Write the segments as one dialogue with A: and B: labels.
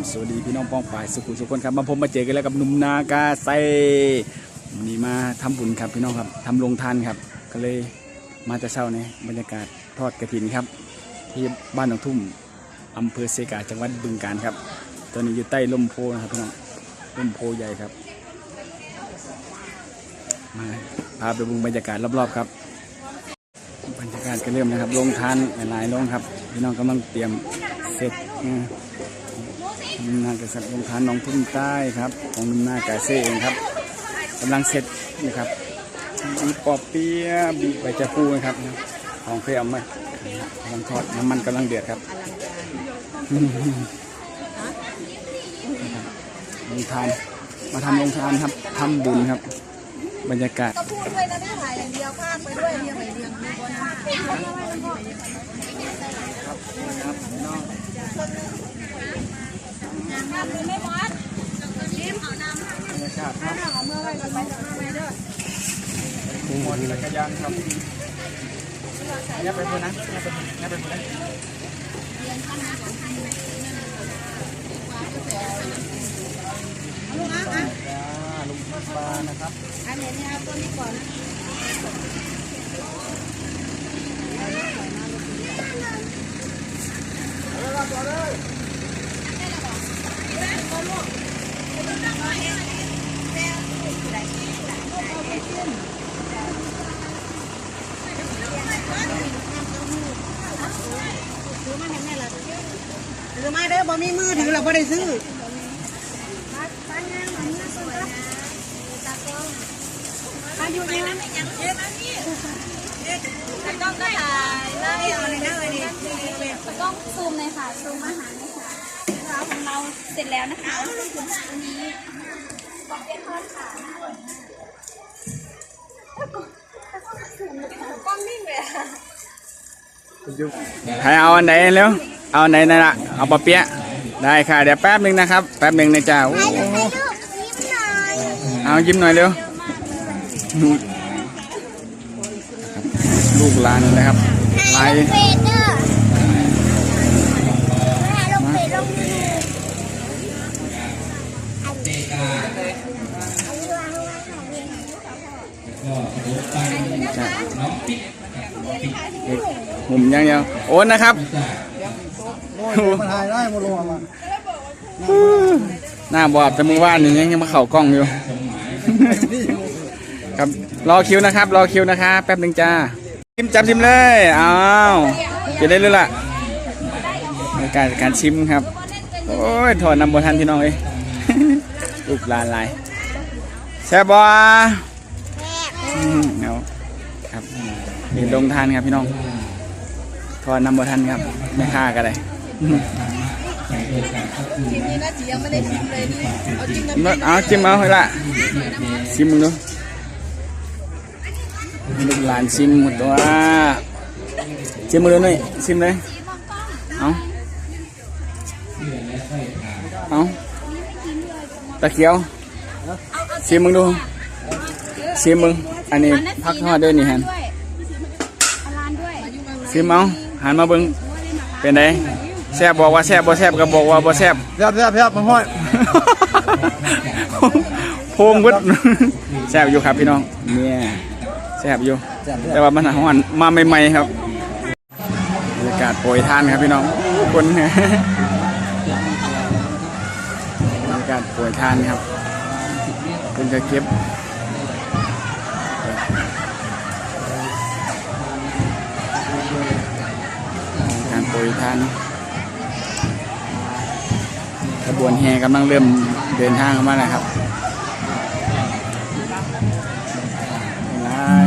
A: บสวัสดีพี่น้องป้องฝ่ายสุขุสุขคนครับมาพบมาเจอกันแล้วกับหนุ่มนากาไซวันนี้มาทำบุญครับพี่น้องครับทำโรงทานครับ ก็เลยมาแต่เช้าในบรรยากาศทอดกระถินครับ ที่บ้านหนองทุ่มอำเภอเซกาจังหวัดบึงกาฬครับ ตอนนี้อยู่ใต้ร่มโพนะครับพี่น้องร่มโพใหญ่ครับมาพาไปบุงบรรยากาศรอบๆครับบรรยากาศก็เริ่มนะครับลงทานหลายๆลงครับพี่น้องกำลังเตรียมเสร็จ นะนุ่มนากษัตริย์ลงทานน้องทุ่มใต้ครับของนุ่มนากาเซ่เองครับกำลังเสร็จนะครับมีปอเปี๊ยะมีใบจะพูนะครับของเคยเอามกำลังทอดน้ำมันกำลังเดือดครับลงทานมาทำลงทานครับทำบุญครับ บรรยากาศ
B: ก็พูดด้วยนะไม่ถ่ายอย่างเดียวภาคไปด้วยเรียงไปเรียงดูบนนะ
A: บรรยาครับ หมดจักรยานครับเนี่ยไปคนนั้นเนี่ยไปเนี่ยไปคนนั้น
B: ลูกอะอะ
A: จ้าลุงปลานะครับ
B: อันนี้นี่ยเอาตัวนี้ก่อนซื้อมาให้แม่ละ ซื้อมาเด้อบ่มีมือถือเราบ่ได้ซื้ออายุยังต้องก็ถ่ายไล่เอาเลยนะวันนี้
C: กล้องซูมเลยค่ะซูมอาหารเลยค่ะร้านของเราเสร็จแล้วนะคะอันนี้ปอกเปี๊ยะทอดค่ะ
B: กล้องนิ่งเลย
A: ใครเอาอันไหนเร็วเอาอันไหนนั่นละเอาปลาเปี๊ยะได้ค่ะเดี๋ยวแป๊บหนึ่งนะครับ แป๊บหนึ่งนะจ้าโอ้โหเอายิ้มหน่อยเร็วลูกหลานนะครับลาย
C: เฟเดอร์ลงเฟ ลงดู
A: จ้ะหุ่มยังยังโอนนะครับ
D: มาถ่ายได้มาลงมา
A: หน้าบอดแต่มือว่านนี่ยังมาเข่ากล้องอยู่ ครับรอคิวนะครับ รอคิวนะครับแป๊บหนึ่งจ้าชิมจับชิมเลยอ้าวจะได้เลยล่ะในการการชิมครับ โอ้ยถอดนำบทันพี่น้องเอ้ยลูกหลานหลายแซ่บบออืมเอาครับนี่ลงทานครับพี่น้อง ถอดนำบทันครับไม่ค่ากันเลย
B: ทีมนี้นะจียังไม่ได้ชิมเลยนี่เอาจิ้มน้ำ
A: เอาจิ้มเอาเฮ้ยละชิมมึงดูลูกหลานชิมหมดตัวชิมมึงดูหน่อยชิมเลยเอาเอาตะเขียวชิมมึงดูชิมมึงอันนี้พักทอดด้วยนี่ฮัน
C: ด้วยเอาร้านด้วย
A: ชิมเอา หันมาเบิ่งเป็นไงแซ่บบอกว่าแซ่บบ่แซ่บก็บอกว่าบ่แซ่บ
D: แซ่บแซ่บแซ่บมาห้อย
A: โพงวุดแซ่บอยู่ครับพี่น้องเนี่ยแซ่บอยู่ แต่ว่ามันหอนมาใหม่ๆครับบรรยากาศโปรยทานครับพี่น้องคนบรรยากาศโปรยทานครับเป็นกระเก็บ ปรยทานขบวนแห่กำลังเริ่มเดินทางเข้ามาแล้วครับหลาย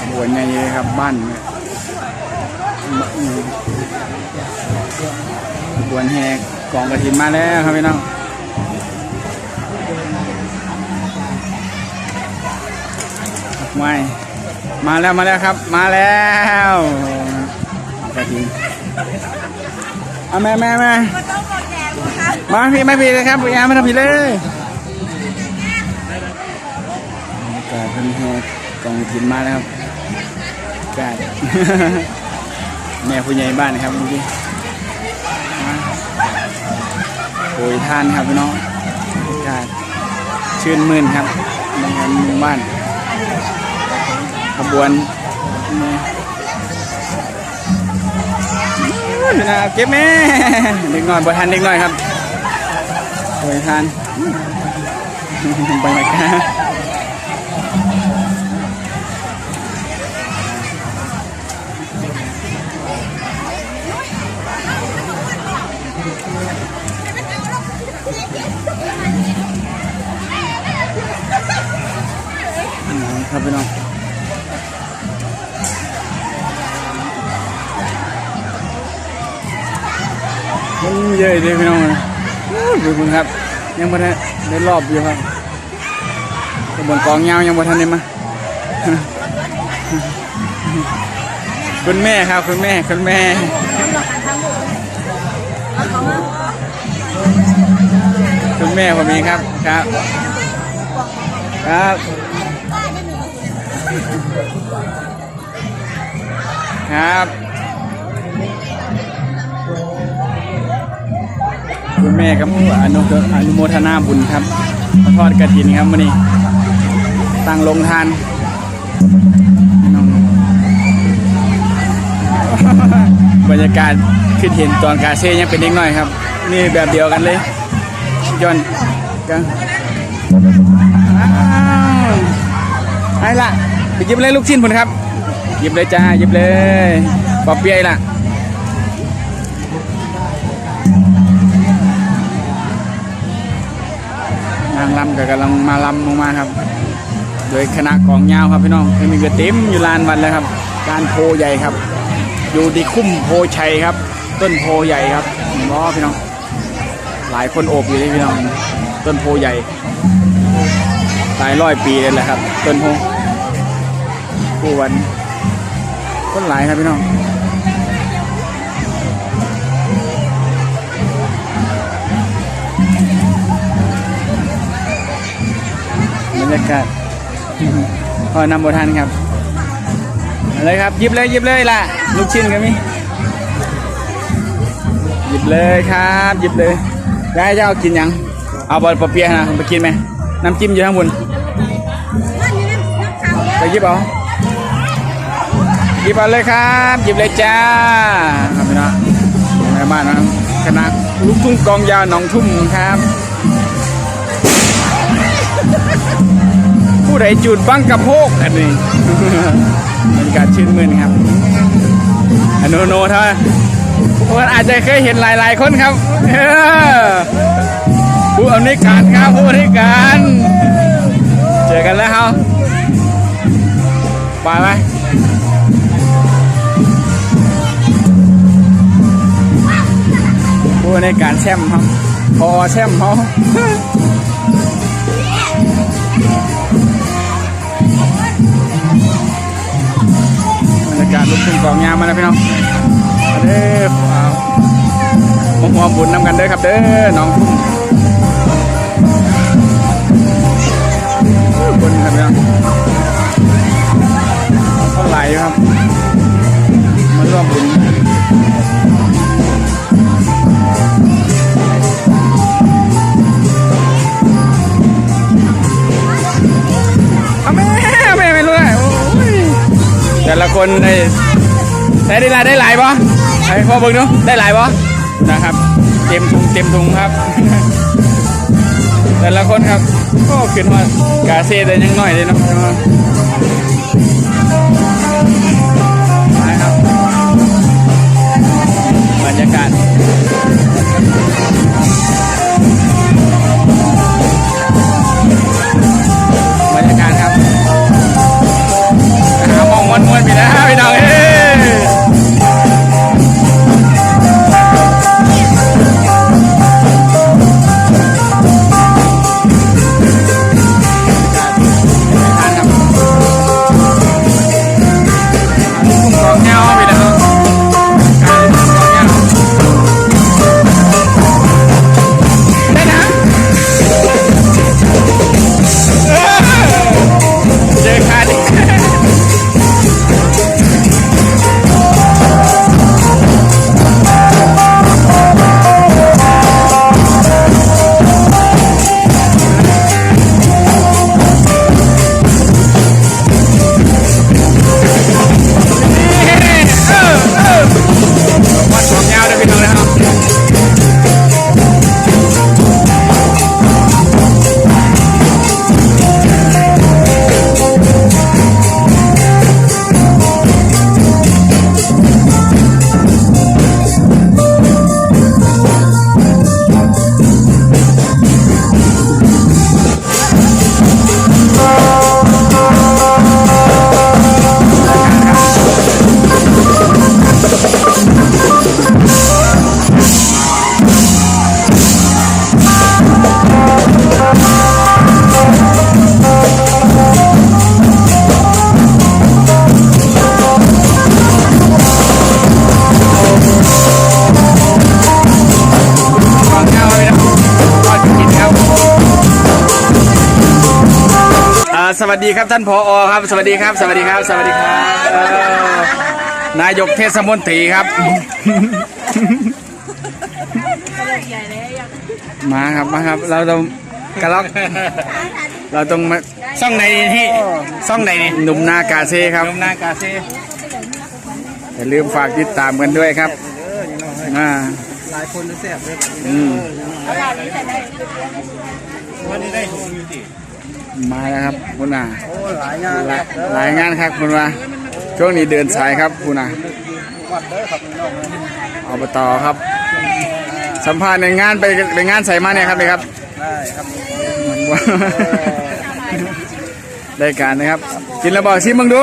A: ขบวนใหญ่เลยครับบ้าน วนแห่กองกระถินมาแล้วครับพี่น้องไม่มาแล้วมาแล้วครับ มาแล้วกระทิงเอาแม่แม่แม่มาพี่ไมาพี่เลยครับพี่อาร์มาทำพี่เลยกาดเพิ่นแห่กองทินมาแล้วครับกาดแม่ผู้ใหญ่บ้านนะครับเมื่อกี้ โอยท่านครับพี่น้องกาศชื่นมื่นครับในงานหมู่บ้านขบวนนะเก็บแม่เด็กน้อยบทันเด็กน้อยครับโอยท่านบรรยากาศ ครับพี่น้องมันเยอะเลยพี่น้องนะโอ้ยดูมึงครับ ยังบ่ได้ได้รอบอยู่ครับกระบวนกองยาวยังบ่ทันได้มาคุณแม่ครับคุณแม่คุณแม่คุณแม่ผมเองครับครับ ครับ ครับ คุณแม่ครับอนุอนุโมทนาบุญครับมาทอดกระถินครับวันนี้ ตั้งลงทานน้องบรรยากาศขึ้นเห็นตอนกาเซ่ยังเป็นนิดหน่อยครับ นี่แบบเดียวกันเลยย้อนกันอ้าวไอ้ละ ไปหยิบเลยลูกชิ้นพุ่นครับหยิบเลยจ้าหยิบเลยปอบเปียล่ะนางลำก็กำลังมาลำลงมาครับ โดยคณะกองยาวครับพี่น้องมีกระเต็มอยู่ลานวันแล้วครับ การโพใหญ่ครับ อยู่ที่คุ้มโพชัยครับ ต้นโพใหญ่ครับล้อพี่น้อง หลายคนโอบอยู่เลยพี่น้อง ต้นโพใหญ่หลายร้อยปีเลยแหละครับ ต้นโพ ผู้วันคนหลายครับพี่น้องบรรยากาศพอนำบทันครับเอาเลยครับหยิบเลยหยิบเลยล่ะ ลูกชิ้นกันมิหยิบเลยครับหยิบเลยยายจะเอากินยัง เอาบอลปอเปียะนะไปกินไหมน้ำจิ้มอยู่ข้างบนไปหยิบเอา หยิบเอาเลยครับหยิบเลยจ้าครับพี่น้องแม่บ้านนะครับคณะลูกทุ่งกองยาวหนองทุ่มครับผู้ใดจุดบังกระโพกอันนี้บรรยากาศชื่นมื่นครับอนุโนท่าคนอาจจะเคยเห็นหลาย ๆ คนครับผู้อำนวยการครับผู้อำนวยการ เจอกันแล้วครับไปไหม ในการแช่มครับพอแช่มเขาบรรยากาศลุกขึ้นกองยามมาแล้วพี่น้องมาเด้อเอมหัวบุญนำกันเด้อครับเด้อน้องทุ่งบุญครับพี่น้องก็ไหลอยู่ครับมาร่วมบุญ แต่ละคนได้ได้ได้หลายได้หลายปะไอ้พ่อเบิ่งดูได้หลายปะนะครับเต็มถุงเต็มถุงครับ แต่ละคนครับก็ขึ้นมากาเซ่แต่ยังน้อยเลยเนาะ สวัสดีครับท่านผอครับ สวัสดีครับ สวัสดีครับ สวัสดีครับเออนายกเทศมนตรีครับ มาครับมาครับ เราต้องกระล็อกเราต้องมา
E: ซ่องไหนที่ซ่องไหนนี่
A: หนุ่มนากาเซ่ครับ
E: ลมนากาเซ่
A: อย่าลืมฝากติดตามกันด้วยครับอ่า
D: หลายคนจะแซ่บเลย
A: อืม
E: วันนี้ได้ถุงอยู่ติ
A: มาแล้วครับคุณอา
D: โอ้หลายงาน
A: หลายหลายงานครับคุณว่าช่วงนี้เดินสายครับคุณอา
D: วัดเด้อครับพี่น้องนะ
A: อบตครับ สัมภาษณ์ในงานไปไปงานใส่มาเนี่ยครับเลยครับ
D: ได้ครับ
A: ได้การนะครับ กินแล้วบอกชิมมึงดู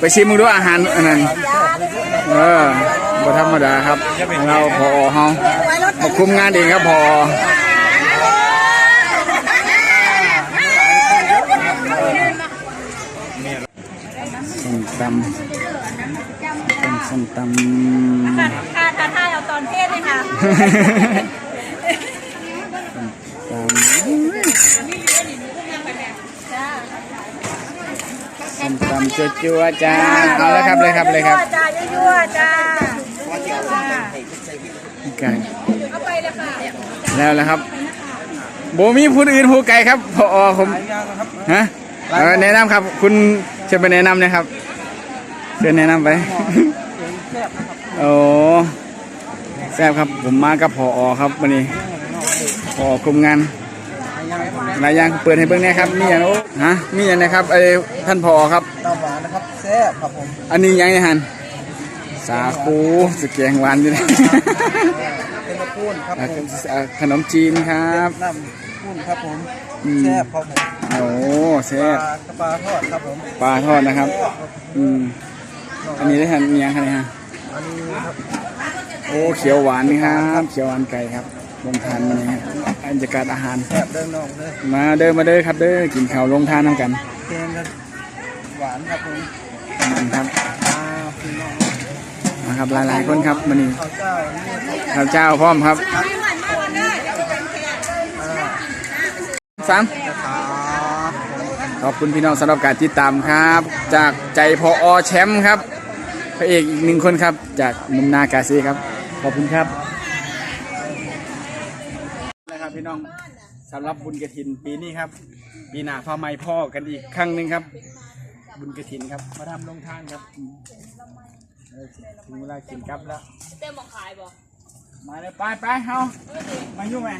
A: ไปชิมมึงดูอาหารอันนั้นเออบ่ธรรมดาครับ เราพอเฮามาคุมงานเองครับพอ ตำเป็นส้มตำ
B: ค่ะท้าทายเอาตอนเทศเลยค่ะ
A: ตามส้มตำจัวๆจ้าเอาแล้วครับเลยครับเลยครับ
B: จ้ายั่วๆจ้า
A: ไก่
B: เอาไปเลยค่ะ
A: แล้วแล้วครับโบมีผู้อื่นผู้ไก่ครับพอผมฮะเออแนะนำครับ คุณเชิญไปแนะนำนะครับ เชิญแนะนำไปโอ้แซ่บครับผมมากับพอครับวันนี้พอคุมงานหลายอย่างเปิดให้เบิ่งแหน่ครับมีอย่างโอ้ฮะมีอย่างนะครับไอ้ท่านพอครับ
D: ตาหวานนะครับแซ่บครับผม
A: อันนี้ยังไงฮันสาคูสแกงหวานด้วยนะ
D: เป็นมะพูนครับ
A: อะ
D: ผม
A: อะขนมจีนครับ
D: น้ำพูนครับผม
A: อืม
D: แซ่บครับผม
A: โอ้แซ่
D: ป
A: บ
D: ลากระปลาทอดครับผม
A: ปลาทอดนะครับ อืม อันนี้ได้ทานมียังไงฮะ
D: อันนี้ครับ
A: โอ้เขียวหวานนี่ครับเขียวหวานไก่ครับลงทานมาเนี่ยบรรยากาศอาหาร
D: แซ่บเดินน้องเลย
A: มาเด้อมาเด้อครับเด้อกินข้าวลงทานน้ำกัน
D: แกงกันหวานครับผม
A: นั่นครับ
D: อ่าพี่น้อง
A: นะครับหลายๆคนครับมันนี้
D: ข้าวเจ้านี่
A: ข้าวเจ้าพร้อมครับสาม
D: ครับ
A: ขอบคุณพี่น้องสำหรับการติดตามครับ จากใจพออแชมป์ครับ พระเอกอีกหนึ่งคนครับ จากมุมนากาซีครับ ขอบคุณครับนะครับพี่น้องสำหรับบุญกระถินปีนี้ครับ ปีหน้าฟ้าไม้พ่อกันอีกครั้งหนึ่งครับ บุญกระถินครับมาทำลงทานครับอืมเออถึงเวลากินกับแล้ว
C: เต็มบอกขายบอก
A: มาเลยไปไปเฮามายุ่งไหม